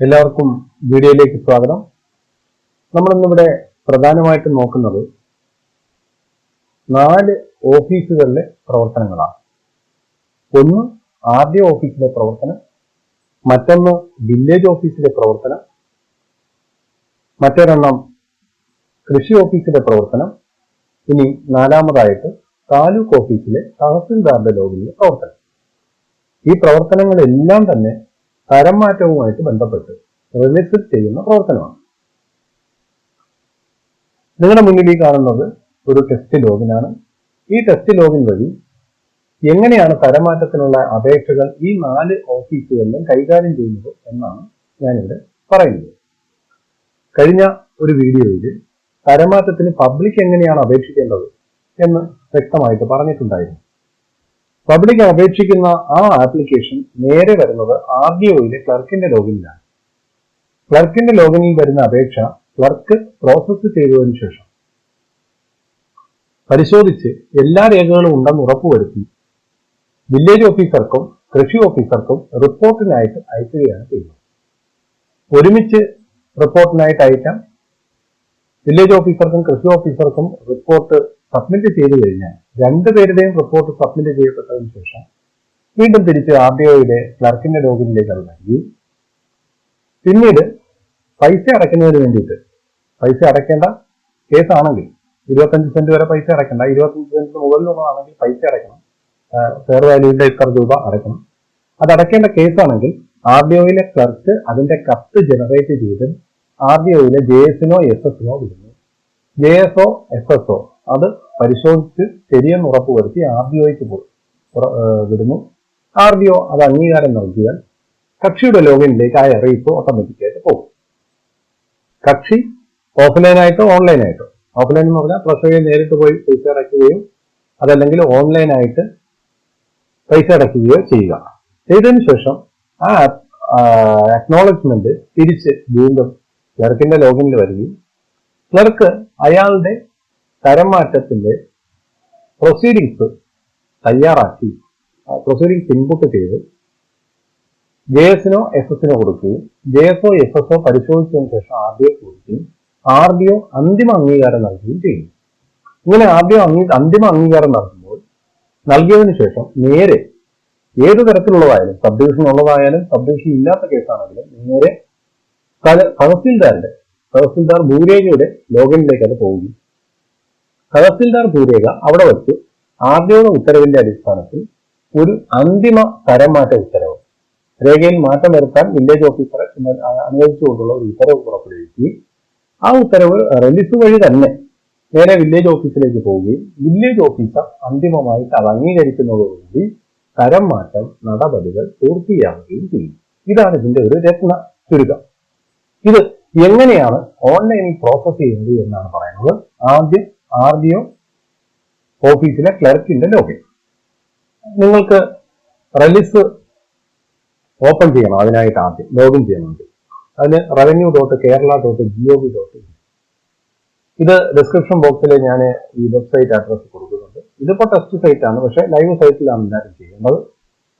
എല്ലാവർക്കും വീഡിയോയിലേക്ക് സ്വാഗതം. നമ്മളിന്നിവിടെ പ്രധാനമായിട്ട് നോക്കുന്നത് നാല് ഓഫീസുകളിലെ പ്രവർത്തനങ്ങളാണ്. ഒന്ന് ആർ ഡി ഓഫീസിലെ പ്രവർത്തനം മറ്റൊന്ന് വില്ലേജ് ഓഫീസിലെ പ്രവർത്തനം മറ്റൊരെണ്ണം കൃഷി ഓഫീസിലെ പ്രവർത്തനം ഇനി നാലാമതായിട്ട് താലൂക്ക് ഓഫീസിലെ തഹസിൽദാരുടെ ലോഗിലെ പ്രവർത്തനം. ഈ പ്രവർത്തനങ്ങളെല്ലാം തന്നെ തരം മാറ്റവുമായിട്ട് ബന്ധപ്പെട്ട് റിലേറ്റ് ചെയ്യുന്ന പ്രവർത്തനമാണ്. നിങ്ങളുടെ മുന്നിൽ ഈ കാണുന്നത് ഒരു ടെസ്റ്റ് ലോഗിനാണ് ഈ ടെസ്റ്റ് ലോഗിൻ വഴി എങ്ങനെയാണ് തരമാറ്റത്തിനുള്ള അപേക്ഷകൾ ഈ നാല് ഓഫീസുകളിലും കൈകാര്യം ചെയ്യുന്നത് എന്നാണ് ഞാനിവിടെ പറയുന്നത്. കഴിഞ്ഞ ഒരു വീഡിയോയിൽ തരമാറ്റത്തിന് പബ്ലിക് എങ്ങനെയാണ് അപേക്ഷിക്കേണ്ടത് എന്ന് വ്യക്തമായിട്ട് പറഞ്ഞിട്ടുണ്ടായിരുന്നു. പബ്ലിക് അപേക്ഷിക്കുന്ന ആ ആപ്ലിക്കേഷൻ നേരെ വരുന്നത് ആർ ഡി ഒയിലെ ക്ലർക്കിന്റെ ലോഗിനിലാണ്. ക്ലർക്കിന്റെ ലോഗിനിൽ വരുന്ന അപേക്ഷ ക്ലർക്ക് പ്രോസസ്സ് ചെയ്തതിനു ശേഷം പരിശോധിച്ച് എല്ലാ രേഖകളും ഉണ്ടെന്ന് ഉറപ്പുവരുത്തി വില്ലേജ് ഓഫീസർക്കും കൃഷി ഓഫീസർക്കും റിപ്പോർട്ടിനായിട്ട് അയക്കുകയാണ് ചെയ്യുന്നത്. ഒരുമിച്ച് റിപ്പോർട്ടിനായിട്ട് അയക്കാം വില്ലേജ് ഓഫീസർക്കും കൃഷി ഓഫീസർക്കും റിപ്പോർട്ട് സബ്മിറ്റ് ചെയ്തു കഴിഞ്ഞാൽ രണ്ടുപേരുടെയും റിപ്പോർട്ട് സബ്മിറ്റ് ചെയ്യപ്പെട്ടതിന് ശേഷം വീണ്ടും തിരിച്ച് ആർ ഡി ഒയുടെ ക്ലർക്കിന്റെ ലോഗിനിലേക്ക് അത് നൽകി. പിന്നീട് പൈസ അടയ്ക്കുന്നതിന് വേണ്ടിയിട്ട് പൈസ അടയ്ക്കേണ്ട കേസാണെങ്കിൽ ഇരുപത്തഞ്ച് സെന്റ് വരെ പൈസ അടയ്ക്കേണ്ട. ഇരുപത്തഞ്ച് സെന്റിന് മുകളിലുള്ളതാണെങ്കിൽ പൈസ അടയ്ക്കണം. ഫെയർ വാല്യൂവിന്റെ ഇത്ര രൂപ അടയ്ക്കണം. അത് അടയ്ക്കേണ്ട കേസാണെങ്കിൽ ആർ ഡി ഒയിലെ ക്ലർക്ക് അതിന്റെ കത്ത് ജനറേറ്റ് ചെയ്ത് ആർ ഡി ഒയിലെ ജെ എസിനോ എസ് എസിനോ വിടുന്നു. J S O S S O അത് പരിശോധിച്ച് ശരിയെന്ന് ഉറപ്പുവരുത്തി ആർ ഡി ഒയ്ക്ക് വിടുന്നു. ആർ ഡി ഒ അത് അംഗീകാരം നൽകിയാൽ കക്ഷിയുടെ ലോഗിനിലേക്ക് ആ അറിയിപ്പ് ഓട്ടോമാറ്റിക്കായിട്ട് പോകും. കക്ഷി ഓഫ്ലൈനായിട്ടോ ഓൺലൈനായിട്ടോ. ഓഫ്ലൈൻ എന്ന് പറഞ്ഞാൽ പ്രസവയെ നേരിട്ട് പോയി പൈസ അടയ്ക്കുകയും അതല്ലെങ്കിൽ ഓൺലൈനായിട്ട് പൈസ അടയ്ക്കുകയോ ചെയ്യുക. ചെയ്തതിനു ശേഷം ആ അക്നോളജ്മെന്റ് തിരിച്ച് വീണ്ടും ക്ലർക്കിന്റെ ലോഗിനിൽ വരികയും ക്ലർക്ക് അയാളുടെ തരം മാറ്റത്തിന്റെ പ്രൊസീഡിങ്സ് തയ്യാറാക്കി പ്രൊസീഡിങ്സ് ഇൻപുട്ട് ചെയ്ത് ജെ എസിനോ എസ് എസിനോ കൊടുക്കുകയും ജെ എസ് എസ് ഒ പരിശോധിച്ചതിന് ശേഷം ആർ ഡി ഒ കൊടുക്കുകയും ആർ ഡി ഒ അന്തിമ അംഗീകാരം നൽകുകയും ചെയ്യുന്നു. ഇങ്ങനെ ആർ ഡി ഒ അംഗീ അന്തിമ അംഗീകാരം നൽകുമ്പോൾ നൽകിയതിനു ശേഷം നേരെ ഏത് തരത്തിലുള്ളതായാലും സബ് ഡിവിഷൻ ഉള്ളതായാലും സബ് ഡിവിഷൻ ഇല്ലാത്ത കേസാണെങ്കിലും നേരെ തഹസിൽദാരുടെ തഹസിൽദാർ ഭൂരേഖയുടെ ലോഗിനിലേക്ക് അത് പോവുകയും തഹസിൽദാർ ഭൂരേഖ അവിടെ വെച്ച് ആർ ഉത്തരവിന്റെ അടിസ്ഥാനത്തിൽ ഒരു അന്തിമ തരംമാറ്റ ഉത്തരവ്. രേഖയിൽ മാറ്റം വരുത്താൻ വില്ലേജ് ഓഫീസറെ അനുവദിച്ചുകൊണ്ടുള്ള ഒരു ഉത്തരവ് പുറപ്പെടുവിക്കുകയും ആ ഉത്തരവ് റിലീസ് വഴി തന്നെ നേരെ വില്ലേജ് ഓഫീസിലേക്ക് പോവുകയും വില്ലേജ് ഓഫീസർ അന്തിമമായിട്ട് അത് അംഗീകരിക്കുന്നതോടുകൂടി തരം മാറ്റം നടപടികൾ പൂർത്തിയാവുകയും ചെയ്യും. ഇതാണ് ഇതിന്റെ ഒരു രത്ന ചുരുക്കം. ഇത് എങ്ങനെയാണ് ഓൺലൈനിൽ പ്രോസസ് ചെയ്യുന്നത് എന്നാണ് പറയുന്നത്. ആദ്യം ആർ ഡി ഒ ഓഫീസിലെ ക്ലർക്കിന്റെ ലോഗിൻ. നിങ്ങൾക്ക് റെലിസ് ഓപ്പൺ ചെയ്യണം അതിനായിട്ട് ആദ്യം ലോഗിൻ ചെയ്യണം അതിന് revenue dot Kerala dot G O dot ഇത് ഡിസ്ക്രിപ്ഷൻ ബോക്സിൽ ഞാൻ ഈ വെബ്സൈറ്റ് അഡ്രസ് കൊടുക്കുന്നുണ്ട്. ഇതിപ്പോ ടെസ്റ്റ് സൈറ്റ് ആണ് പക്ഷെ ലൈവ് സൈറ്റിലാണ് എല്ലാവരും ചെയ്യുന്നത്.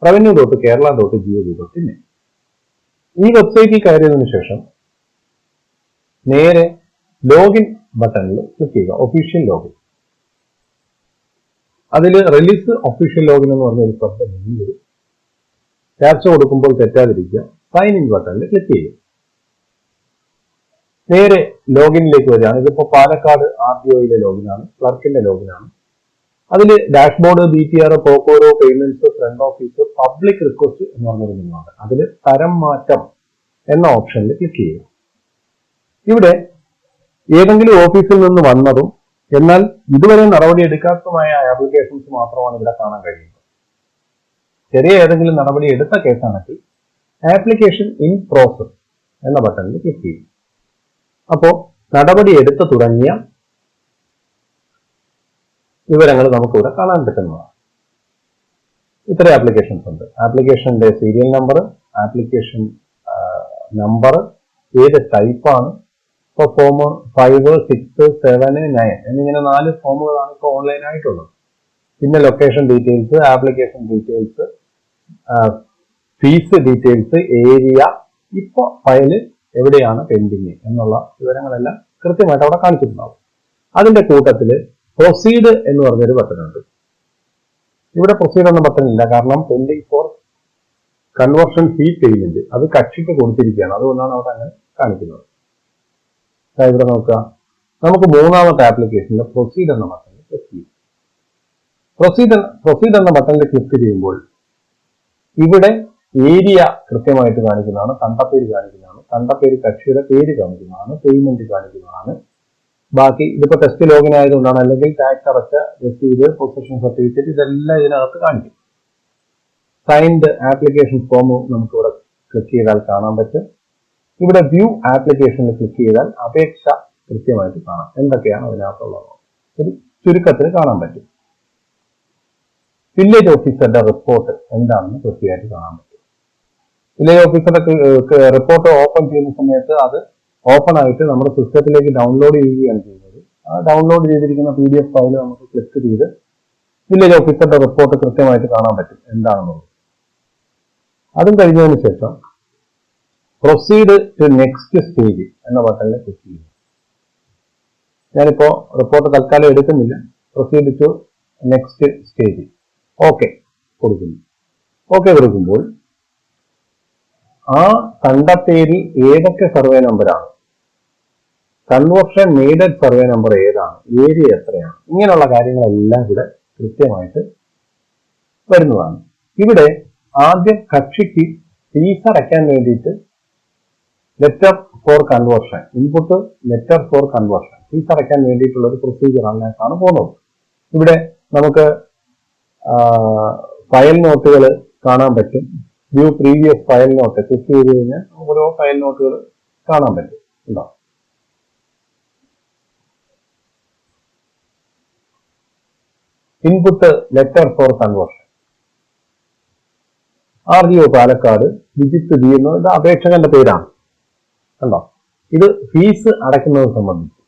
Revenue dot Kerala dot G O dot in ഈ വെബ്സൈറ്റിൽ കയറിയതിനു ശേഷം നേരെ ലോഗിൻ ബട്ടണിൽ ക്ലിക്ക് ചെയ്യുക. ഒഫീഷ്യൽ ലോഗിൻ അതിൽ റിലീസ് ഒഫീഷ്യൽ ലോഗിൻ എന്ന് പറഞ്ഞ ഒരു ശബ്ദം മുന്നിൽ വരും ക്യാപ്ച കൊടുക്കുമ്പോൾ തെറ്റാതിരിക്കുക. സൈൻ ഇൻ ബട്ടണിൽ ക്ലിക്ക് ചെയ്യുക. നേരെ ലോഗിനിലേക്ക് വരികയാണ്. ഇതിപ്പോ പാലക്കാട് ആർ ടി ഒയിലെ ലോഗിനാണ് ക്ലർക്കിന്റെ ലോഗിനാണ് അതിൽ dashboard B T R പോക്കോരോ payments front office public request എന്ന് പറഞ്ഞൊരു നിന്നാണ് അതിൽ തരം മാറ്റം എന്ന ഓപ്ഷനിൽ ക്ലിക്ക് ചെയ്യുക. ഇവിടെ ഏതെങ്കിലും ഓഫീസിൽ നിന്ന് വന്നതും എന്നാൽ ഇതുവരെ നടപടി എടുക്കാത്തതുമായ ആപ്ലിക്കേഷൻസ് മാത്രമാണ് ഇവിടെ കാണാൻ കഴിയുന്നത്. ചെറിയ ഏതെങ്കിലും നടപടി എടുത്ത കേസാണെങ്കിൽ ആപ്ലിക്കേഷൻ ഇൻ പ്രോസസ് എന്ന ബട്ടണിൽ ക്ലിക്ക് ചെയ്യും. അപ്പോൾ നടപടി എടുത്തു തുടങ്ങിയ വിവരങ്ങൾ നമുക്കിവിടെ കാണാൻ പറ്റുന്നതാണ്. ഇത്ര ആപ്ലിക്കേഷൻസ് ഉണ്ട്. ആപ്ലിക്കേഷന്റെ സീരിയൽ നമ്പർ ആപ്ലിക്കേഷൻ നമ്പർ ഏത് ടൈപ്പാണ് ഇപ്പോൾ form five six seven nine എന്നിങ്ങനെ നാല് ഫോമുകളാണ് ഇപ്പോൾ ഓൺലൈൻ ആയിട്ടുള്ളത്. പിന്നെ location details application details fees details area ഇപ്പോൾ ഫയൽ എവിടെയാണ് പെൻഡിങ് എന്നുള്ള വിവരങ്ങളെല്ലാം കൃത്യമായിട്ട് അവിടെ കാണിച്ചിട്ടുണ്ടാവും. അതിന്റെ കൂട്ടത്തിൽ പ്രൊസീഡ് എന്ന് പറഞ്ഞൊരു ബട്ടൺ ഉണ്ട്. ഇവിടെ പ്രൊസീഡ് എന്ന ബട്ടൺ ഇല്ല കാരണം pending for conversion fee payment അത് കക്ഷിക്ക് കൊടുത്തിരിക്കുകയാണ്. അതുകൊണ്ടാണ് അവിടെ അങ്ങനെ കാണിക്കുന്നത്. ഇവിടെ നോക്കുക. നമുക്ക് മൂന്നാമത്തെ ആപ്ലിക്കേഷനിൽ പ്രൊസീഡ് എന്ന ബട്ടണിൽ ക്ലിക്ക് ചെയ്യും പ്രൊസീഡ് പ്രൊസീഡ് എന്ന ബട്ടണിൽ ക്ലിക്ക് ചെയ്യുമ്പോൾ ഇവിടെ ഏരിയ കൃത്യമായിട്ട് കാണിക്കുന്നതാണ്. തണ്ടപ്പേര് കാണിക്കുന്നതാണ്. തണ്ടപ്പേര് കക്ഷിയുടെ പേര് കാണിക്കുന്നതാണ്. പേയ്മെന്റ് കാണിക്കുന്നതാണ്. ബാക്കി ഇതിപ്പോ ടെസ്റ്റ് ലോഗിൻ ആയതുകൊണ്ടാണ് അല്ലെങ്കിൽ ടാക്സ് അടച്ച രസീത് പൊസിഷൻ സർട്ടിഫിക്കറ്റ് ഇതെല്ലാം ഇതിനകത്ത് കാണിക്കും. സൈൻഡ് ആപ്ലിക്കേഷൻ ഫോം നമുക്ക് ഇവിടെ ക്ലിക്ക് ചെയ്താൽ കാണാൻ പറ്റും. ഇവിടെ വ്യൂ ആപ്ലിക്കേഷനിൽ ക്ലിക്ക് ചെയ്താൽ അപേക്ഷ കൃത്യമായിട്ട് കാണാം. എന്തൊക്കെയാണ് അതിനകത്തുള്ളത്? ഒരു ചുരുക്കത്തിൽ കാണാൻ പറ്റും. വില്ലേജ് ഓഫീസറുടെ റിപ്പോർട്ട് എന്താണെന്ന് കൃത്യമായിട്ട് കാണാൻ പറ്റും. വില്ലേജ് ഓഫീസറുടെ റിപ്പോർട്ട് ഓപ്പൺ ചെയ്യുന്ന സമയത്ത് അത് ഓപ്പൺ ആയിട്ട് നമ്മുടെ സിസ്റ്റത്തിലേക്ക് ഡൗൺലോഡ് ചെയ്യുകയാണ് ചെയ്യുന്നത്. ആ ഡൗൺലോഡ് ചെയ്തിരിക്കുന്ന പി ഡി എഫ് ഫയൽ നമുക്ക് ക്ലിക്ക് ചെയ്ത് വില്ലേജ് ഓഫീസറുടെ റിപ്പോർട്ട് കൃത്യമായിട്ട് കാണാൻ പറ്റും. എന്താണെന്നുള്ളത്. അതും കഴിഞ്ഞതിന് ശേഷം പ്രൊസീഡ് ടു നെക്സ്റ്റ് സ്റ്റേജ് എന്ന ബട്ടണിൽ ക്ലിക്ക് ചെയ്യുക. ഞാനിപ്പോ റിപ്പോർട്ട് തൽക്കാലം എടുക്കുന്നില്ല. Proceed to next stage okay കൊടുക്കുന്നു. ഓക്കെ കൊടുക്കുമ്പോൾ ആ കണ്ടെത്തേരിൽ ഏതൊക്കെ സർവേ നമ്പറാണ് കൺവേർഷൻ നീഡഡ് സർവേ നമ്പർ ഏതാണ്? ഏരിയ എത്രയാണ്? ഇങ്ങനെയുള്ള കാര്യങ്ങളെല്ലാം ഇവിടെ കൃത്യമായിട്ട് വരുന്നതാണ്. ഇവിടെ ആദ്യം കക്ഷിക്ക് ഫീസ് അടയ്ക്കാൻ വേണ്ടിയിട്ട് letter for conversion. Input letter for conversion. Fees അടയ്ക്കാൻ വേണ്ടിയിട്ടുള്ള ഒരു പ്രൊസീജിയർ അങ്ങനെയാണ് പോകുന്നത്. ഇവിടെ നമുക്ക് ഫയൽ നോട്ടുകൾ കാണാൻ പറ്റും. View previous file note click ചെയ്ത് കഴിഞ്ഞാൽ ഓരോ ഫയൽ നോട്ടുകൾ കാണാൻ പറ്റും. ഉണ്ടോ? Input letter for conversion. R G O Palakkad Vijith B അപേക്ഷകന്റെ പേരാണ്. കണ്ടോ? ഇത് ഫീസ് അടയ്ക്കുന്നത് സംബന്ധിച്ച്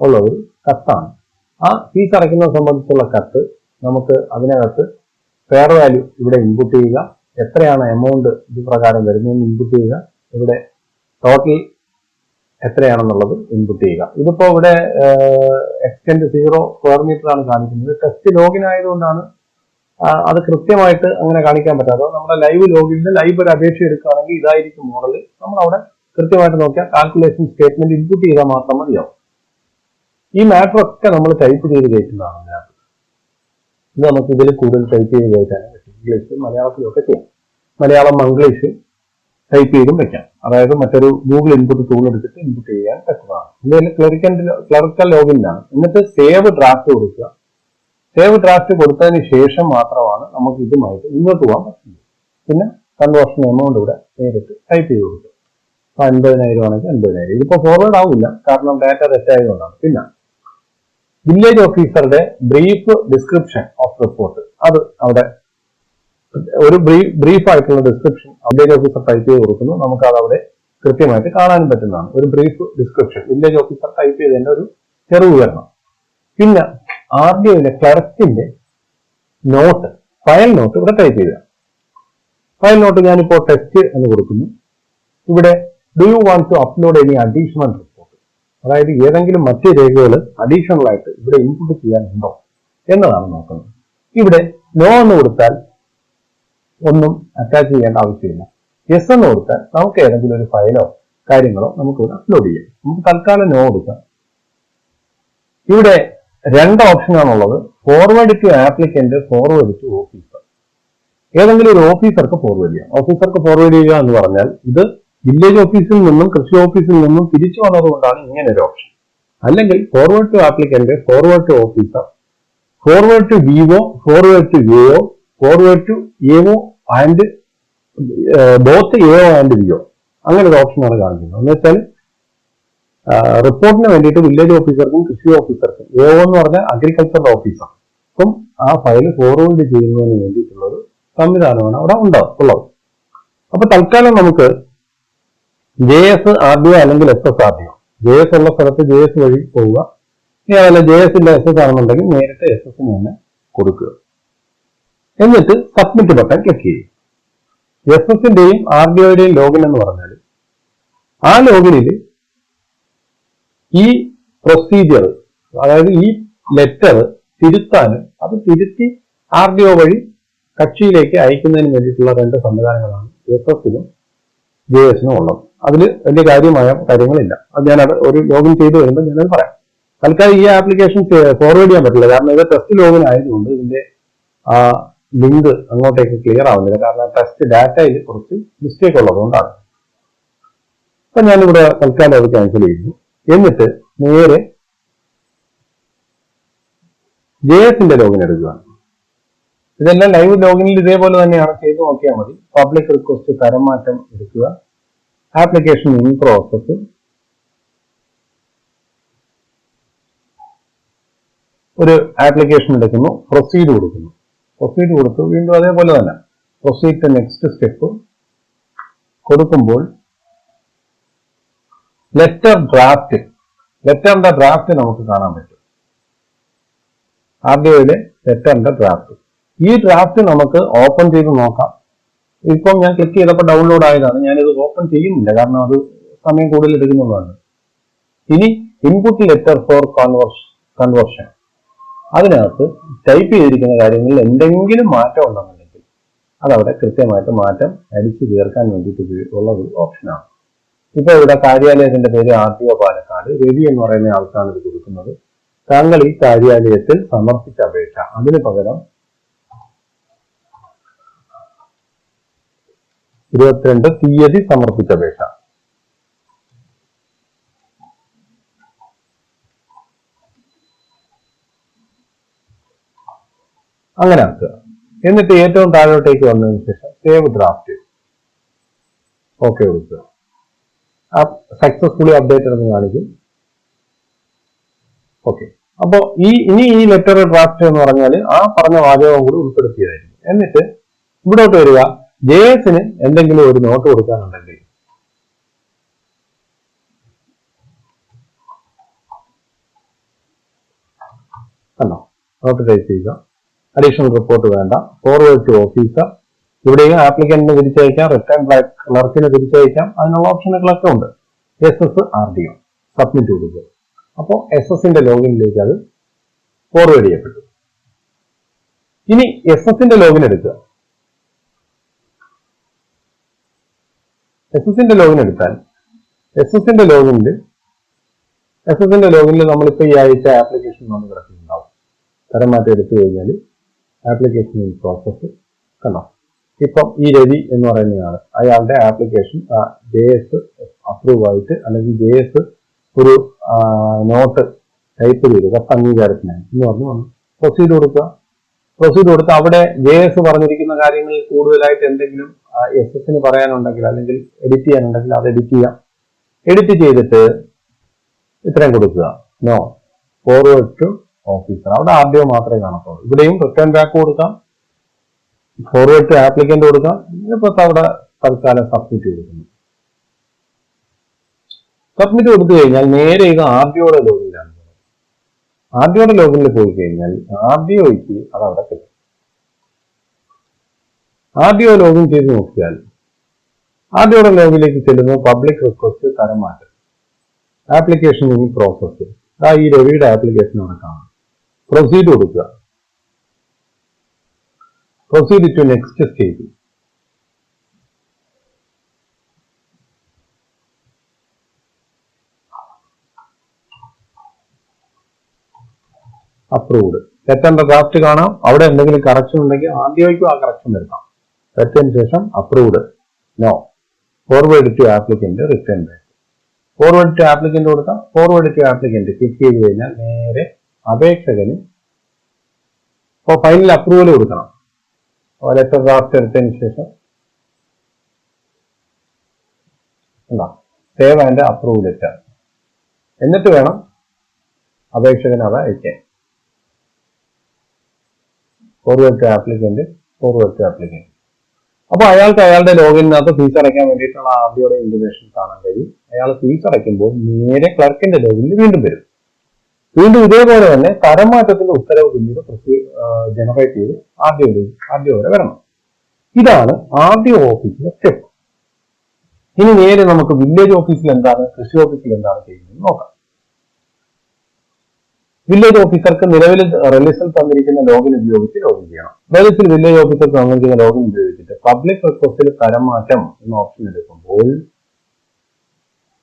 ഉള്ള ഒരു കത്താണ്. ആ ഫീസ് അടയ്ക്കുന്നത് സംബന്ധിച്ചുള്ള കത്ത് നമുക്ക് അതിനകത്ത് ഫെയർ വാല്യൂ ഇവിടെ ഇൻപുട്ട് ചെയ്യുക. എത്രയാണ് എമൗണ്ട് ഇത് പ്രകാരം വരുന്നതെന്ന് ഇൻപുട്ട് ചെയ്യുക. ഇവിടെ ടോട്ടൽ എത്രയാണെന്നുള്ളത് ഇൻപുട്ട് ചെയ്യുക. ഇതിപ്പോ ഇവിടെ എക്സ്റ്റെൻഡ് സീറോ സ്ക്വയർ മീറ്റർ ആണ് കാണിക്കുന്നത്. ടെസ്റ്റ് ലോഗിൻ ആയതുകൊണ്ടാണ് അത് കൃത്യമായിട്ട് അങ്ങനെ കാണിക്കാൻ പറ്റാതെ നമ്മുടെ ലൈവ് ലോഗിനിൽ ലൈവ് ഒരു അപേക്ഷ എടുക്കുകയാണെങ്കിൽ ഇതായിരിക്കും മോഡൽ നമ്മൾ അവിടെ കൃത്യമായിട്ട് നോക്കിയാൽ കാൽക്കുലേഷൻ സ്റ്റേറ്റ്മെന്റ് ഇൻപുട്ട് ചെയ്താൽ മാത്രം മതിയാവും. ഈ മാറ്റർ ഒക്കെ നമ്മൾ ടൈപ്പ് ചെയ്ത് കയറ്റുന്നതാണ് മാറ്റർ ഇത് നമുക്ക് ഇതിൽ കൂടുതൽ ടൈപ്പ് ചെയ്ത് കയറ്റാനും പറ്റും. ഇംഗ്ലീഷ് മലയാളത്തിലൊക്കെ ചെയ്യാം. മലയാളം മംഗ്ലീഷ് ടൈപ്പ് ചെയ്തും വെക്കാം. അതായത് മറ്റൊരു ഗൂഗിൾ ഇൻപുട്ട് ടൂൾ എടുത്തിട്ട് ഇൻപുട്ട് ചെയ്യാൻ പറ്റുന്നതാണ്. ഇതിൽ ക്ലറിക്കൽ ക്ലറിക്കൽ ആണ് എന്നിട്ട് സേവ് ഡ്രാഫ്റ്റ് കൊടുക്കുക. സേവ് ഡ്രാഫ്റ്റ് കൊടുത്തതിന് ശേഷം മാത്രമാണ് നമുക്ക് ഇതുമായിട്ട് മുന്നോട്ട് പോകാൻ പറ്റുന്നത്. പിന്നെ കൺവേർഷൻ എമൗണ്ട് ഇവിടെ നേരിട്ട് ടൈപ്പ് ചെയ്ത് കൊടുക്കുക. അൻപതിനായിരം ആണെങ്കിൽ അൻപതിനായിരം. ഇതിപ്പോ ഫോർവേഡ് ആവില്ല. കാരണം ഡാറ്റ തെറ്റായതുകൊണ്ടാണ്. പിന്നെ വില്ലേജ് ഓഫീസറുടെ ബ്രീഫ് ഡിസ്ക്രിപ്ഷൻ ഓഫ് റിപ്പോർട്ട് അത് അവിടെ ഒരു ബ്രീഫ് ആയിട്ടുള്ള ഡിസ്ക്രിപ്ഷൻ വില്ലേജ് ഓഫീസർ ടൈപ്പ് ചെയ്ത് കൊടുക്കുന്നു. നമുക്ക് അത് അവിടെ കൃത്യമായിട്ട് കാണാനും പറ്റുന്നതാണ്. ഒരു brief description village officer type ചെയ്തതിന്റെ ഒരു ചെറു വിവരണം പിന്നെ ആർ ഡി ഒയിലെ ക്ലർക്കിന്റെ നോട്ട് ഫയൽ നോട്ട് ഇവിടെ ടൈപ്പ് ചെയ്യുക. ഫയൽ നോട്ട് ഞാനിപ്പോൾ ടെസ്റ്റ് എന്ന് കൊടുക്കുന്നു. ഇവിടെ do you want to upload any additional report അതായത് ഏതെങ്കിലും മറ്റ് രേഖകൾ അഡീഷണൽ ആയിട്ട് ഇവിടെ ഇൻപുട്ട് ചെയ്യാനുണ്ടോ എന്നതാണ് നോക്കുന്നത്. ഇവിടെ നോ എന്ന് കൊടുത്താൽ ഒന്നും അറ്റാച്ച് ചെയ്യേണ്ട ആവശ്യമില്ല. എസ് എന്ന് കൊടുത്താൽ നമുക്ക് ഏതെങ്കിലും ഒരു ഫയലോ കാര്യങ്ങളോ നമുക്ക് ഇവിടെ അപ്ലോഡ് ചെയ്യാം. നമുക്ക് തൽക്കാലം നോ കൊടുക്കാം. ഇവിടെ രണ്ട് ഓപ്ഷനാണുള്ളത് forward to applicant forward to officer ഏതെങ്കിലും ഒരു ഓഫീസർക്ക് ഫോർവേഡ് ചെയ്യാം. ഓഫീസർക്ക് ഫോർവേഡ് ചെയ്യുക എന്ന് പറഞ്ഞാൽ ഇത് വില്ലേജ് ഓഫീസിൽ നിന്നും കൃഷി ഓഫീസിൽ നിന്നും തിരിച്ചു വന്നതുകൊണ്ടാണ് ഇങ്ങനെ ഒരു ഓപ്ഷൻ അല്ലെങ്കിൽ forward to applicant forward to officer forward to VO forward to VO forward to AO and both AO and VO അങ്ങനെ ഒരു ഓപ്ഷനാണ് കാണിക്കുന്നത്. എന്ന് വെച്ചാൽ റിപ്പോർട്ടിന് വേണ്ടിയിട്ട് വില്ലേജ് ഓഫീസർക്കും കൃഷി ഓഫീസർക്കും എഒ എന്ന് പറഞ്ഞാൽ അഗ്രികൾച്ചർ ഓഫീസർ അപ്പം ആ ഫയൽ ഫോർവേഡ് ചെയ്യുന്നതിന് വേണ്ടിയിട്ടുള്ള ഒരു സംവിധാനമാണ് അവിടെ ഉണ്ടാവും ഉള്ളത് അപ്പൊ തൽക്കാലം നമുക്ക് ജെ എസ് ആർ അല്ലെങ്കിൽ S S R J S ഉള്ള സ്ഥലത്ത് ജെ എസ് വഴി പോവുക. ഇനി അതല്ല ജെ എസ് ഇല്ല എസ് എസ് ആണെന്നുണ്ടെങ്കിൽ നേരിട്ട് എസ് എസിന് തന്നെ കൊടുക്കുക. എന്നിട്ട് സബ്മിറ്റ് ബട്ടൺ ക്ലിക്ക് ചെയ്യും എസ് എസിന്റെയും ആർ ലോഗിൻ എന്ന് പറഞ്ഞാൽ ആ ലോഗിനിൽ ഈ പ്രൊസീജിയർ അതായത് ഈ ലെറ്റർ തിരുത്താനും അത് തിരുത്തി ആർ ഡി ഒ വഴി കക്ഷിയിലേക്ക് അയക്കുന്നതിന് വേണ്ടിയിട്ടുള്ള രണ്ട് സംവിധാനങ്ങളാണ് എസ് എസിനും ജെ എസിനും ഉള്ളത്. അതിൽ വലിയ കാര്യമായ കാര്യങ്ങളില്ല. അത് ഞാൻ ഒരു ലോഗിൻ ചെയ്ത് വരുമ്പോൾ ഞാനത് പറയാം. തൽക്കാലം ഈ ആപ്ലിക്കേഷൻ ഫോർവേഡ് ചെയ്യാൻ പറ്റില്ല. കാരണം ഇത് ടെസ്റ്റ് ലോഗിൻ ആയതുകൊണ്ട് ഇതിന്റെ ആ ലിങ്ക് അങ്ങോട്ടേക്ക് ക്ലിയർ ആവുന്നില്ല. കാരണം ടെസ്റ്റ് ഡാറ്റയിൽ കുറച്ച് മിസ്റ്റേക്ക് ഉള്ളതുകൊണ്ടാണ്. അപ്പൊ ഞാനിവിടെ തൽക്കാലം അത് ക്യാൻസൽ ചെയ്യുന്നു. എന്നിട്ട് നേരെ ജെ എസിന്റെ ലോഗിൻ എടുക്കുകയാണ്. ഇതെല്ലാം ലൈവ് ലോഗിനിൽ ഇതേപോലെ തന്നെയാണ്. ചെയ്തു നോക്കിയാൽ മതി. പബ്ലിക് റിക്വസ്റ്റ് തരം മാറ്റം എടുക്കുക. ആപ്ലിക്കേഷൻ ഇൻ പ്രോസസ് ഒരു ആപ്ലിക്കേഷൻ എടുക്കുന്നു പ്രൊസീഡ് കൊടുക്കുന്നു. പ്രൊസീഡ് കൊടുത്തു വീണ്ടും അതേപോലെ തന്നെ. പ്രൊസീഡ് നെക്സ്റ്റ് സ്റ്റെപ്പ് കൊടുക്കുമ്പോൾ ലെറ്റർ ഡ്രാഫ്റ്റ് ലെറ്ററിന്റെ ഡ്രാഫ്റ്റ് നമുക്ക് കാണാൻ പറ്റും. ആർ ലെറ്ററിന്റെ ഡ്രാഫ്റ്റ് ഈ ഡ്രാഫ്റ്റ് നമുക്ക് ഓപ്പൺ ചെയ്ത് നോക്കാം. ഇപ്പം ഞാൻ ക്ലിക്ക് ചെയ്തപ്പോൾ ഡൗൺലോഡ് ആയതാണ്. ഞാനിത് ഓപ്പൺ ചെയ്യുന്നില്ല. കാരണം അത് സമയം കൂടുതൽ എടുക്കുന്നുള്ളതാണ് ഇനി input letter for conversion conversion അതിനകത്ത് ടൈപ്പ് ചെയ്തിരിക്കുന്ന കാര്യങ്ങളിൽ എന്തെങ്കിലും മാറ്റം ഉണ്ടെന്നുണ്ടെങ്കിൽ അതവിടെ കൃത്യമായിട്ട് മാറ്റം അടിച്ചു തീർക്കാൻ വേണ്ടിയിട്ട് ഉള്ള ഒരു ഓപ്ഷനാണ് ഇപ്പോൾ ഇവിടെ കാര്യാലയത്തിന്റെ പേര് R T O Palakkad. Ravi എന്ന് പറയുന്ന ആൾക്കാണ് ഇത് കൊടുക്കുന്നത്. താങ്കൾ ഈ കാര്യാലയത്തിൽ സമർപ്പിച്ച അപേക്ഷ. അതിന് പകരം ഇരുപത്തിരണ്ട് തീയതി സമർപ്പിച്ച അപേക്ഷ. അങ്ങനെ ആക്കുക എന്നിട്ട് ഏറ്റവും താഴോട്ടേക്ക് വന്നതിന് ശേഷം സേവ് ഡ്രാഫ്റ്റ് ഓക്കെ കൊടുക്കുക സക്സസ്ഫുള്ളി അപ്ഡേറ്റ് എന്ന് കാണിക്കും. ഓക്കെ അപ്പോ ഈ ഇനി ഈ ലെറ്റർ ഡ്രാഫ്റ്റ് എന്ന് പറഞ്ഞാൽ ആ പറഞ്ഞ വാചകം കൂടി ഉൾപ്പെടുത്തിയതായിരിക്കും എന്നിട്ട് ഇവിടോട്ട് വരിക. ജെ എസിന് എന്തെങ്കിലും ഒരു നോട്ട് കൊടുക്കാനുണ്ടെങ്കിൽ. അല്ലോ നോട്ട് ടൈപ്പ് ചെയ്യുക. അഡീഷണൽ റിപ്പോർട്ട് വേണ്ട. ഫോർവേഡ് ടു ഓഫീസർ ഇവിടെയും ആപ്ലിക്കന്റിന് തിരിച്ചയക്കാം. റിട്ടേൺ ക്ലർക്കിന് തിരിച്ചയക്കാം. അതിനുള്ള ഓപ്ഷനുകളൊക്കെ ഉണ്ട്. S S R D O submit കൊടുക്കുക അപ്പോൾ എസ് എസിന്റെ ലോഗിനിലേക്ക് അത് ഫോർവേഡ് ചെയ്യപ്പെട്ടു. ഇനി എസ് എസിന്റെ ലോഗിൻ എടുക്കുക. എസ് എസിന്റെ ലോഗിൻ എടുത്താൽ എസ് എസിന്റെ ലോഗിനിൽ എസ് എസിന്റെ ലോഗിനിൽ നമ്മളിപ്പോൾ ഈ ആഴ്ച ആപ്ലിക്കേഷൻ വന്ന് കിടക്കുന്നുണ്ടാവും. തരം മാറ്റം എടുത്തു കഴിഞ്ഞാൽ ആപ്ലിക്കേഷൻ ഇൻ കണ്ടോ? ഇപ്പം ഈ രവി എന്ന് പറയുന്നതാണ് അയാളുടെ ആപ്ലിക്കേഷൻ ജെ എസ് അപ്രൂവ് ആയിട്ട് അല്ലെങ്കിൽ ജെ എസ് ഒരു നോട്ട് ടൈപ്പ് ചെയ്ത് കത്ത് അംഗീകാരത്തിനായി എന്ന് പറഞ്ഞു വന്നു. പ്രൊസീഡ് കൊടുക്കുക. പ്രൊസീഡ് കൊടുത്ത് അവിടെ ജെ എസ് പറഞ്ഞിരിക്കുന്ന കാര്യങ്ങളിൽ കൂടുതലായിട്ട് എന്തെങ്കിലും എസ് എസിന് പറയാനുണ്ടെങ്കിൽ അല്ലെങ്കിൽ എഡിറ്റ് ചെയ്യാനുണ്ടെങ്കിൽ അത് എഡിറ്റ് ചെയ്യാം. എഡിറ്റ് ചെയ്തിട്ട് ഇത്രയും കൊടുക്കുക. നോ ഫോർവേഡ് ടു ഓഫീസർ അവിടെ ഒ മാത്രമേ കാണത്തുള്ളൂ. ഇവിടെയും റിട്ടേൺ ബാക്ക് കൊടുക്കാം. ഫോർവേഡ് ടു ആപ്ലിക്കന്റ് കൊടുക്കാം. ഇപ്പൊ അവിടെ തൽക്കാലം സബ്മിറ്റ് കൊടുക്കുന്നു സബ്മിറ്റ് കൊടുത്തു കഴിഞ്ഞാൽ നേരെ ഇത് ആർ ലോഗിനിലാണ് ആർ ലോഗിനിൽ പോയി കഴിഞ്ഞാൽ ആർ ഡി അത് അവിടെ കിട്ടും. ഒ ലോഗിൻ ചെയ്ത് നോക്കിയാൽ ഒയുടെ ലോഗിലേക്ക് ചെല്ലുമ്പോൾ പബ്ലിക് റിക്വസ്റ്റ് തരം മാറ്റം. ആപ്ലിക്കേഷൻ പ്രോസസ് ആ ഈ രവിയുടെ ആപ്ലിക്കേഷൻ അവിടെ കാണാം പ്രൊസീഡ് കൊടുക്കുക. Proceed to next stage approved ലെറ്ററിന്റെ draft കാണാം. അവിടെ എന്തെങ്കിലും കറക്ഷൻ ഉണ്ടെങ്കിൽ ആദ്യമായിരിക്കും ആ കറക്ഷൻ വരുത്താം. വരുത്തിയതിനു ശേഷം approved no forward to applicant return back forward to applicant കൊടുക്കാം. ഫോർവേഡ് ടു ആപ്ലിക്കന്റ് ക്ലിക്ക് ചെയ്ത് കഴിഞ്ഞാൽ നേരെ അപേക്ഷകന് ഇപ്പോൾ ഫൈനൽ അപ്രൂവൽ കൊടുക്കണം. ലെറ്റർ ഡ്രാഫ്റ്റ് എടുത്തതിന് ശേഷം എന്താ സേവ് ആൻഡ് അപ്രൂവ് ലെറ്റർ എന്നിട്ട് വേണം അപേക്ഷകന് അത് അയക്കാൻ. Forward to applicant forward to applicant അപ്പോൾ അയാൾക്ക് അയാളുടെ ലോഗിനകത്ത് ഫീസ് അടയ്ക്കാൻ വേണ്ടിയിട്ടുള്ള ആദ്യയുടെ ഇൻഡിമേഷൻ കാണാൻ കഴിയും. അയാൾ ഫീസ് അടയ്ക്കുമ്പോൾ നേരെ ക്ലർക്കിന്റെ ലോഗിനിൽ വീണ്ടും വരും. വീണ്ടും ഇതേപോലെ തന്നെ തരംമാറ്റത്തിന്റെ ഉത്തരവ് പിന്നീട് ജനറേറ്റ് ചെയ്ത് ആദ്യം ആദ്യം വരെ വരണം. ഇതാണ് ആദ്യ ഓഫീസിലെ സ്റ്റെപ്പ് ഇനി നേരെ നമുക്ക് വില്ലേജ് ഓഫീസിൽ എന്താണ് കൃഷി ഓഫീസിൽ എന്താണ് ചെയ്യുന്നത് നോക്കാം. വില്ലേജ് ഓഫീസർക്ക് നിലവിൽ റിലീസിൽ തന്നിരിക്കുന്ന ലോഗിൻ ഉപയോഗിച്ച് ലോഗിൻ ചെയ്യണം. റിലീസിൽ വില്ലേജ് ഓഫീസർക്ക് തന്നിരിക്കുന്ന ലോഗിൻ ഉപയോഗിച്ചിട്ട് പബ്ലിക് റിക്വസ്റ്റിൽ തരംമാറ്റം എന്ന ഓപ്ഷൻ എടുക്കുമ്പോൾ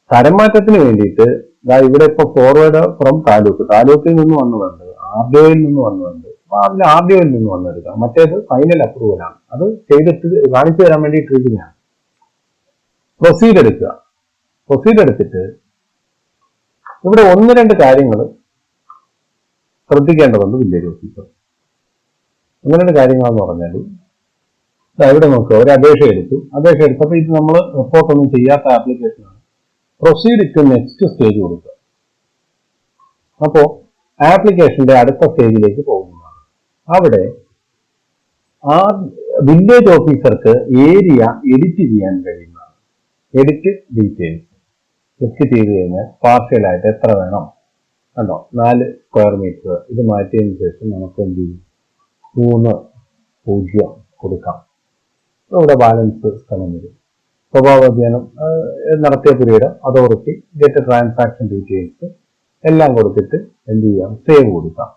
തരംമാറ്റത്തിന് വേണ്ടിയിട്ട് ഇതാ ഇവിടെ ഇപ്പൊ ഫോർവേഡ് ഫ്രം താലൂക്ക് താലൂക്കിൽ നിന്ന് വന്നതുണ്ട് ആർ ഡി ഒയിൽ നിന്ന് വന്നതുണ്ട്. അപ്പൊ അതിൽ ആർ നിന്ന് വന്നെടുക്കാം. മറ്റേത് ഫൈനൽ അപ്രൂവൽ ആണ്. അത് ചെയ്തിട്ട് കാണിച്ചു തരാൻ വേണ്ടി ഇട്ടിരിക്കുന്നതാണ് പ്രൊസീഡ് എടുക്കുക. പ്രൊസീഡ് എടുത്തിട്ട് ഇവിടെ ഒന്ന് രണ്ട് കാര്യങ്ങൾ ശ്രദ്ധിക്കേണ്ടതുണ്ട് വില്ലേജ് ഓഫീസർ ഒന്ന് രണ്ട് കാര്യങ്ങളെന്ന് പറഞ്ഞാൽ ഇവിടെ നോക്കുക ഒരു അപേക്ഷ എടുത്തു. അപേക്ഷ എടുത്തപ്പോൾ ഇത് നമ്മൾ റിപ്പോർട്ടൊന്നും ചെയ്യാത്ത ആപ്ലിക്കേഷനാണ് പ്രൊസീഡ് ടു നെക്സ്റ്റ് സ്റ്റേജ് കൊടുക്കുക. അപ്പോൾ ആപ്ലിക്കേഷന്റെ അടുത്ത സ്റ്റേജിലേക്ക് പോകുന്നതാണ്. അവിടെ ആ വില്ലേജ് ഓഫീസർക്ക് ഏരിയ എഡിറ്റ് ചെയ്യാൻ കഴിയുന്നതാണ് എഡിറ്റ് ഡീറ്റെയിൽസ് ക്ലിക്ക് ചെയ്ത് കഴിഞ്ഞാൽ പാർഷ്യലായിട്ട് എത്ര വേണം? കണ്ടോ? നാല് സ്ക്വയർ മീറ്റർ ഇത് മാറ്റിയതിന് ശേഷം നമുക്ക് എന്ത് ചെയ്യും? മൂന്ന് പൂജ്യം കൊടുക്കാം. ഇവിടെ ബാലൻസ് സ്ഥലം വരും. സ്വഭാവ അധ്യയനം നടത്തിയ period authority get transaction details എല്ലാം കൊടുത്തിട്ട് എന്ത് ചെയ്യാം? സേവ് കൊടുക്കാം.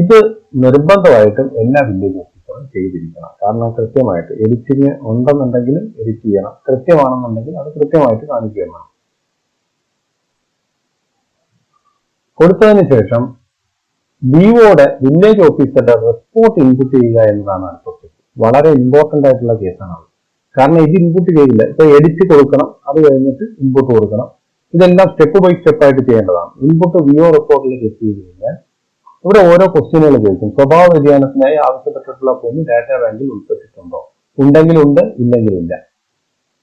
ഇത് നിർബന്ധമായിട്ടും എല്ലാ വില്ലേജ് ഓഫീസറും ചെയ്തിരിക്കണം. കാരണം കൃത്യമായിട്ട് എഡിറ്റിങ് ഉണ്ടെന്നുണ്ടെങ്കിലും എഡിറ്റ് ചെയ്യണം. കൃത്യമാണെന്നുണ്ടെങ്കിൽ അത് കൃത്യമായിട്ട് കാണിക്കുകയും വേണം. കൊടുത്തതിന് ശേഷം ബിഒയുടെ വില്ലേജ് ഓഫീസറുടെ റിപ്പോർട്ട് ഇൻപുട്ട് ചെയ്യുക എന്നതാണ് അടുത്ത വളരെ ഇമ്പോർട്ടന്റ് ആയിട്ടുള്ള കേസാണ് കാരണം ഇത് ഇൻപുട്ട് ചെയ്തില്ല. ഇപ്പൊ എഡിറ്റ് കൊടുക്കണം അത് കഴിഞ്ഞിട്ട് ഇൻപുട്ട് കൊടുക്കണം. ഇതെല്ലാം സ്റ്റെപ്പ് ബൈ സ്റ്റെപ്പ് ആയിട്ട് ചെയ്യേണ്ടതാണ്. ഇൻപുട്ട് വിഒ റിപ്പോർട്ടിൽ ചെക്ക് ചെയ്ത് കഴിഞ്ഞാൽ ഇവിടെ ഓരോ ക്വസ്റ്റ്യനുകൾ ചോദിക്കും. സ്വഭാവ വ്യതിയാനത്തിനായി ആവശ്യപ്പെട്ടിട്ടുള്ള ഭൂമി ഡാറ്റ ബാങ്കിൽ ഉൾപ്പെട്ടിട്ടുണ്ടോ? ഉണ്ടെങ്കിൽ ഉണ്ട് ഇല്ലെങ്കിൽ ഇല്ല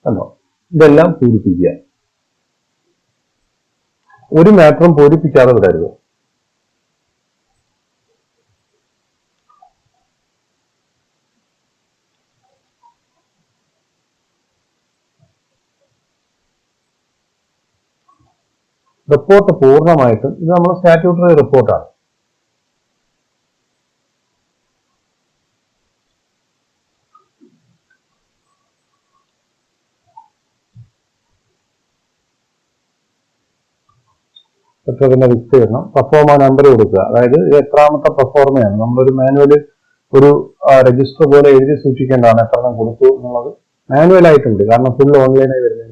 കണ്ടോ? ഇതെല്ലാം പൂരിപ്പിക്കുക. ഒരു മാറ്ററും പൂരിപ്പിക്കാതെ വിടരുത്. റിപ്പോർട്ട് പൂർണമായിട്ടും ഇത് നമ്മൾ സ്റ്റാറ്റ്യൂട്ടറി റിപ്പോർട്ടാണ് പെട്രോളിന്റെ വിസ്തീർണം പെർഫോമ നമ്പർ കൊടുക്കുക. അതായത് ഇത് എത്രാമത്തെ പെർഫോമയാണ് നമ്മളൊരു മാനുവൽ ഒരു രജിസ്റ്റർ പോലെ എഴുതി സൂക്ഷിക്കേണ്ടതാണ് എത്ര കൊടുത്തു എന്നുള്ളത്. മാനുവൽ ആയിട്ടുണ്ട്. കാരണം ഫുൾ ഓൺലൈനായി വരുന്നത്.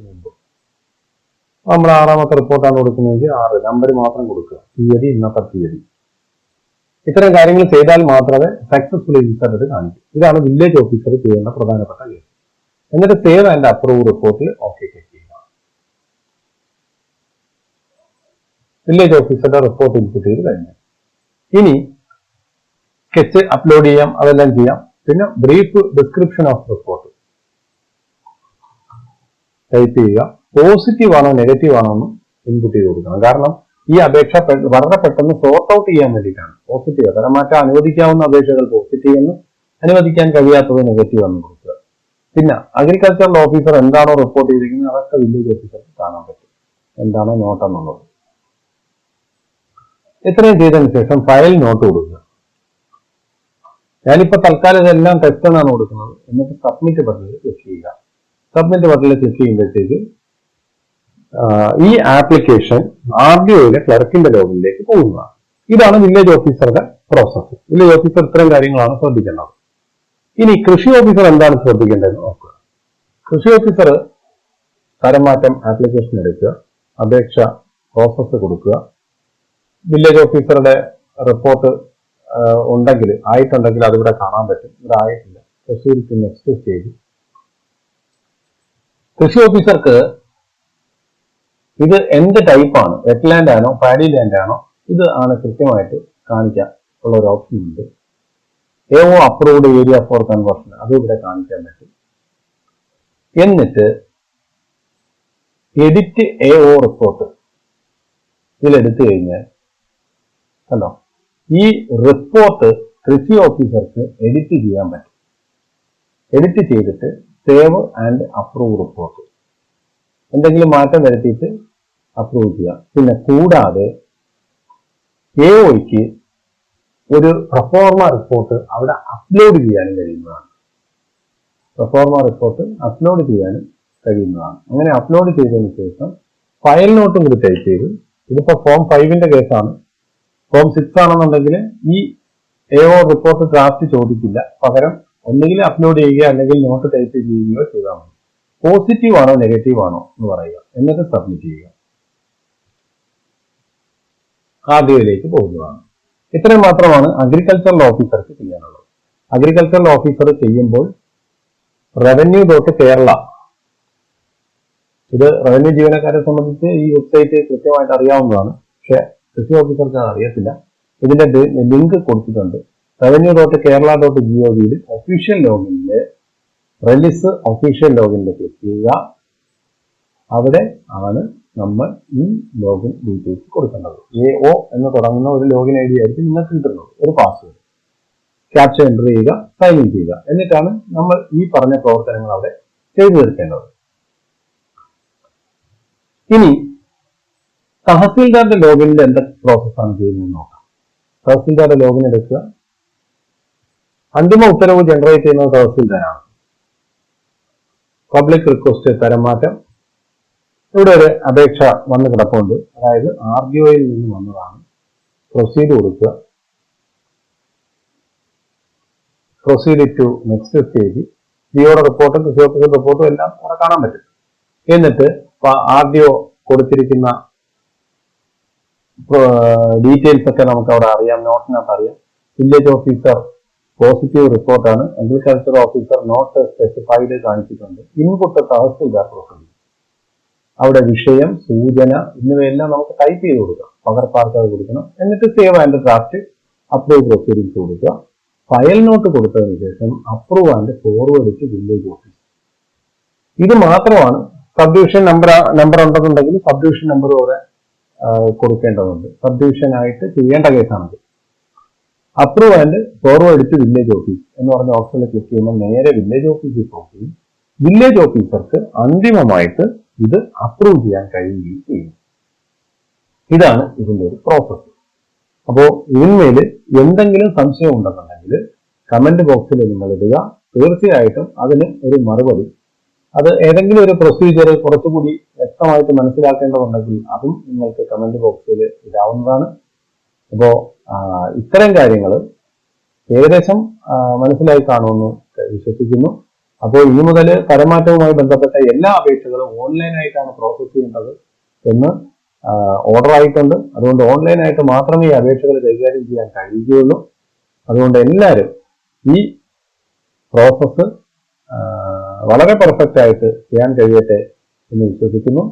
നമ്മൾ ആറാമത്തെ റിപ്പോർട്ടാണ് കൊടുക്കുന്നതെങ്കിൽ ആറ് നമ്പർ മാത്രം കൊടുക്കുക. തീയതി ഇന്നത്തെ തീയതി. ഇത്തരം കാര്യങ്ങൾ ചെയ്താൽ മാത്രമേ സക്സസ്ഫുൾ ഇൻസർട്ട് കാണിക്കൂ. ഇതാണ് വില്ലേജ് ഓഫീസർ ചെയ്യേണ്ട പ്രധാനപ്പെട്ട കേസ്. എന്നിട്ട് സേവ് ആൻഡ് അപ്രൂവ് റിപ്പോർട്ടിൽ ഓക്കെ ക്ലിക്ക് ചെയ്യുക. വില്ലേജ് ഓഫീസറുടെ റിപ്പോർട്ട് ഇൻപുട്ട് ചെയ്ത് കഴിഞ്ഞു. ഇനി സ്കെച്ച് അപ്ലോഡ് ചെയ്യാം അതെല്ലാം ചെയ്യാം. പിന്നെ brief description of report type ചെയ്യുക. പോസിറ്റീവ് ആണോ നെഗറ്റീവ് ആണോ എന്ന് ഇൻപുട്ട് ചെയ്ത് കൊടുക്കണം. കാരണം ഈ അപേക്ഷ വളരെ പെട്ടെന്ന് സോർട്ട് ഔട്ട് ചെയ്യാൻ വേണ്ടിയിട്ടാണ്. പോസിറ്റീവ് തരമാറ്റം അനുവദിക്കാവുന്ന അപേക്ഷകൾ പോസിറ്റീവ് എന്ന് അനുവദിക്കാൻ കഴിയാത്തത് നെഗറ്റീവ് എന്ന് കൊടുക്കുക. പിന്നെ അഗ്രികൾച്ചറൽ ഓഫീസർ എന്താണോ റിപ്പോർട്ട് ചെയ്തിരിക്കുന്നത് അതൊക്കെ വില്ലേജ് ഓഫീസർക്ക് കാണാൻ പറ്റും. എന്താണോ നോട്ട് എന്നുള്ളത്. ഇത്രയും ചെയ്തതിനു ശേഷം ഫയൽ നോട്ട് കൊടുക്കുക. ഞാനിപ്പോ തൽക്കാലം ഇതെല്ലാം ടെസ്റ്റ് എന്നാണ് കൊടുക്കുന്നത്. എന്നിട്ട് സബ്മിറ്റ് ബട്ടണിൽ ക്ലിക്ക് ചെയ്യുക. സബ്മിറ്റ് ബട്ടണിൽ ക്ലിക്ക് ചെയ്യുമ്പോഴത്തേക്ക് ഈ ആപ്ലിക്കേഷൻ ആർ ഡി ഒയിലെ ക്ലർക്കിന്റെ ലോഗിലേക്ക് പോകുന്നതാണ്. ഇതാണ് വില്ലേജ് ഓഫീസറുടെ പ്രോസസ്സ് വില്ലേജ് ഓഫീസർ ഇത്തരം കാര്യങ്ങളാണ് ശ്രദ്ധിക്കേണ്ടത്. ഇനി കൃഷി ഓഫീസർ എന്താണ് ശ്രദ്ധിക്കേണ്ടതെന്ന് നോക്കുക. കൃഷി ഓഫീസർ തരംമാറ്റം ആപ്ലിക്കേഷൻ എടുക്കുക അപേക്ഷ പ്രോസസ്സ് കൊടുക്കുക. വില്ലേജ് ഓഫീസറുടെ റിപ്പോർട്ട് ഉണ്ടെങ്കിൽ ആയിട്ടുണ്ടെങ്കിൽ അതിവിടെ കാണാൻ പറ്റും. ഇവിടെ ആയിട്ടില്ല. കൃഷി നെക്സ്റ്റ് സ്റ്റേജ് കൃഷി ഓഫീസർക്ക് ഇത് എന്ത് ടൈപ്പാണ് വെറ്റ്ലാൻഡ് ആണോ? പാഡി ലാൻഡ് ആണോ? ഇത് ആണ് കൃത്യമായിട്ട് കാണിക്കാൻ ഉള്ള ഒരു ഓപ്ഷൻ ഉണ്ട്. AO approved area for conversion അത് ഇവിടെ കാണിക്കാൻ പറ്റും. എന്നിട്ട് എഡിറ്റ് എ ഒ റിപ്പോർട്ട് ഇതിലെടുത്തു കഴിഞ്ഞാൽ കണ്ടോ? ഈ റിപ്പോർട്ട് കൃഷി ഓഫീസർക്ക് എഡിറ്റ് ചെയ്യാൻ പറ്റും. എഡിറ്റ് ചെയ്തിട്ട് സേവ് ആൻഡ് അപ്രൂവ് റിപ്പോർട്ട് എന്തെങ്കിലും മാറ്റം വരുത്തിയിട്ട് അപ്രൂവ് ചെയ്യാം പിന്നെ കൂടാതെ എ ഒയ്ക്ക് ഒരു പ്രഫോർമ റിപ്പോർട്ട് അവിടെ അപ്ലോഡ് ചെയ്യാനും കഴിയുന്നതാണ്. പ്രഫോർമ റിപ്പോർട്ട് അപ്ലോഡ് ചെയ്യാനും കഴിയുന്നതാണ്. അങ്ങനെ അപ്ലോഡ് ചെയ്തതിന് ശേഷം ഫയൽ നോട്ടും കൂടി ടൈപ്പ് ചെയ്ത് ഇതിപ്പോ ഫോം ഫൈവിന്റെ കേസാണ് ഫോം സിക്സ് ആണെന്നുണ്ടെങ്കിൽ ഈ എ ഒ റിപ്പോർട്ട് ഡ്രാഫ്റ്റ് ചോദിക്കില്ല. പകരം ഒന്നുകിൽ അപ്ലോഡ് ചെയ്യുകയോ അല്ലെങ്കിൽ നോട്ട് ടൈപ്പ് ചെയ്യുകയോ ചെയ്താൽ മതി. പോസിറ്റീവ് ആണോ നെഗറ്റീവ് ആണോ എന്ന് പറയുക. എന്നിട്ട് സബ്മിറ്റ് ചെയ്യുക. ആദ്യയിലേക്ക് പോകുന്നതാണ്. ഇത്രയും മാത്രമാണ് അഗ്രികൾച്ചറൽ ഓഫീസർക്ക് ചെയ്യാനുള്ളത്. അഗ്രികൾച്ചറൽ ഓഫീസർ ചെയ്യുമ്പോൾ റവന്യൂ ഡോട്ട് കേരള. ഇത് റവന്യൂ ജീവനക്കാരെ സംബന്ധിച്ച് ഈ വെബ്സൈറ്റ് കൃത്യമായിട്ട് അറിയാവുന്നതാണ്. പക്ഷെ കൃഷി ഓഫീസർക്ക് അത് അറിയത്തില്ല. ഇതിന്റെ ലിങ്ക് കൊടുത്തിട്ടുണ്ട്. Revenue dot Kerala dot GO O വിയിൽ ഒഫീഷ്യൽ ലോഗിനിൽ റിലീസ് ഒഫീഷ്യൽ ലോഗിനിലേക്ക് ക്ലിക്ക് ചെയ്യുക. അവിടെ ആണ് നമ്മൾ ഈ ലോഗിൻ ഡീറ്റെയിൽസ് കൊടുക്കേണ്ടത്. എ ഒ എന്ന് തുടങ്ങുന്ന ഒരു ലോഗിൻ ഐ ഡി ആയിരിക്കും നിങ്ങൾക്ക് കിട്ടുന്നത് ഒരു പാസ്വേഡ് ക്യാപ്ചർ എന്റർ ചെയ്യുക സൈൻ ഇൻ ചെയ്യുക. എന്നിട്ടാണ് നമ്മൾ ഈ പറഞ്ഞ പ്രവർത്തനങ്ങൾ അവിടെ ചെയ്തു തീർക്കേണ്ടത്. ഇനി തഹസീൽദാരുടെ ലോഗിനിൽ എന്തൊക്കെ പ്രോസസ്സാണ് ചെയ്യുന്നത് നോക്കാം. തഹസീൽദാരുടെ ലോഗിൻ എടുക്കുക. അന്തിമ ഉത്തരവ് ജനറേറ്റ് ചെയ്യുന്നത് തഹസീൽദാരാണ്. Public request തരംമാറ്റം. ഇവിടെ ഒരു അപേക്ഷ വന്ന് കിടപ്പുണ്ട്. അതായത് ആർ ഡി ഒയിൽ നിന്ന് വന്നതാണ്. പ്രൊസീഡ് കൊടുക്കുക. പ്രൊസീഡ് ടു നെക്സ്റ്റ് സ്റ്റേജ് ഡിഒയുടെ റിപ്പോർട്ടും കൃഷി ഓഫീസർ റിപ്പോർട്ടും എല്ലാം അവിടെ കാണാൻ പറ്റും. എന്നിട്ട് ആർ ഡി ഒ കൊടുത്തിരിക്കുന്ന ഡീറ്റെയിൽസ് ഒക്കെ നമുക്ക് അവിടെ അറിയാം നോട്ടിനകത്ത് അറിയാം. വില്ലേജ് ഓഫീസർ പോസിറ്റീവ് റിപ്പോർട്ടാണ്. അഗ്രികൾച്ചർ ഓഫീസർ നോട്ട് സ്പെസിഫൈഡ് കാണിച്ചിട്ടുണ്ട്. ഇൻപുട്ട് തഹസിൽദാർ പ്രൊസീഡ് അവിടെ വിഷയം സൂചന എന്നിവയെല്ലാം നമുക്ക് ടൈപ്പ് ചെയ്ത് കൊടുക്കാം. പകർപ്പാർക്കാതെ കൊടുക്കണം. എന്നിട്ട് save and draft approve proceedings കൊടുക്കുക. ഫയൽ നോട്ട് കൊടുത്തതിന് ശേഷം approve and forward to village office ഇത് മാത്രമാണ് സബ് ഡിവിഷൻ നമ്പർ നമ്പർ ഉണ്ടെന്നുണ്ടെങ്കിൽ സബ് ഡിവിഷൻ നമ്പർ കൂടെ കൊടുക്കേണ്ടതുണ്ട്. സബ് ഡിവിഷൻ ആയിട്ട് ചെയ്യേണ്ട കേസാണത് approve and forward to village office എന്ന് പറഞ്ഞ ഓപ്ഷനിൽ ക്ലിക്ക് ചെയ്യുമ്പോൾ നേരെ വില്ലേജ് ഓഫീസിൽ പോകുകയും വില്ലേജ് ഓഫീസർക്ക് അന്തിമമായിട്ട് ഇത് അപ്രൂവ് ചെയ്യാൻ കഴിയുകയും ചെയ്യും. ഇതാണ് ഇതിന്റെ ഒരു പ്രോസസ്സ് അപ്പോൾ ഇതിന്മേൽ എന്തെങ്കിലും സംശയം ഉണ്ടെന്നുണ്ടെങ്കിൽ കമന്റ് ബോക്സിൽ നിങ്ങൾ ഇടുക. തീർച്ചയായിട്ടും അതിന് ഒരു മറുപടി. അത് ഏതെങ്കിലും ഒരു പ്രൊസീജിയർ കുറച്ചുകൂടി വ്യക്തമായിട്ട് മനസ്സിലാക്കേണ്ടതുണ്ടെങ്കിൽ അതും നിങ്ങൾക്ക് കമന്റ് ബോക്സിൽ ഇടാവുന്നതാണ്. അപ്പോ ഇത്തരം കാര്യങ്ങൾ ഏകദേശം മനസ്സിലായി കാണുമെന്ന് വിശ്വസിക്കുന്നു. അപ്പോൾ ഇനി മുതൽ കരമാറ്റവുമായി ബന്ധപ്പെട്ട എല്ലാ അപേക്ഷകളും ഓൺലൈനായിട്ടാണ് പ്രോസസ് ചെയ്യേണ്ടത് എന്ന് ഓർഡർ ആയിട്ടുണ്ട്. അതുകൊണ്ട് ഓൺലൈനായിട്ട് മാത്രമേ ഈ അപേക്ഷകൾ കൈകാര്യം ചെയ്യാൻ കഴിയുകയുള്ളൂ. അതുകൊണ്ട് എല്ലാവരും ഈ പ്രോസസ്സ് വളരെ പെർഫെക്റ്റ് ആയിട്ട് ചെയ്യാൻ കഴിയട്ടെ എന്ന് വിശ്വസിക്കുന്നു.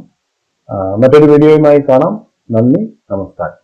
മറ്റൊരു വീഡിയോയുമായി കാണാം. നന്ദി നമസ്കാരം.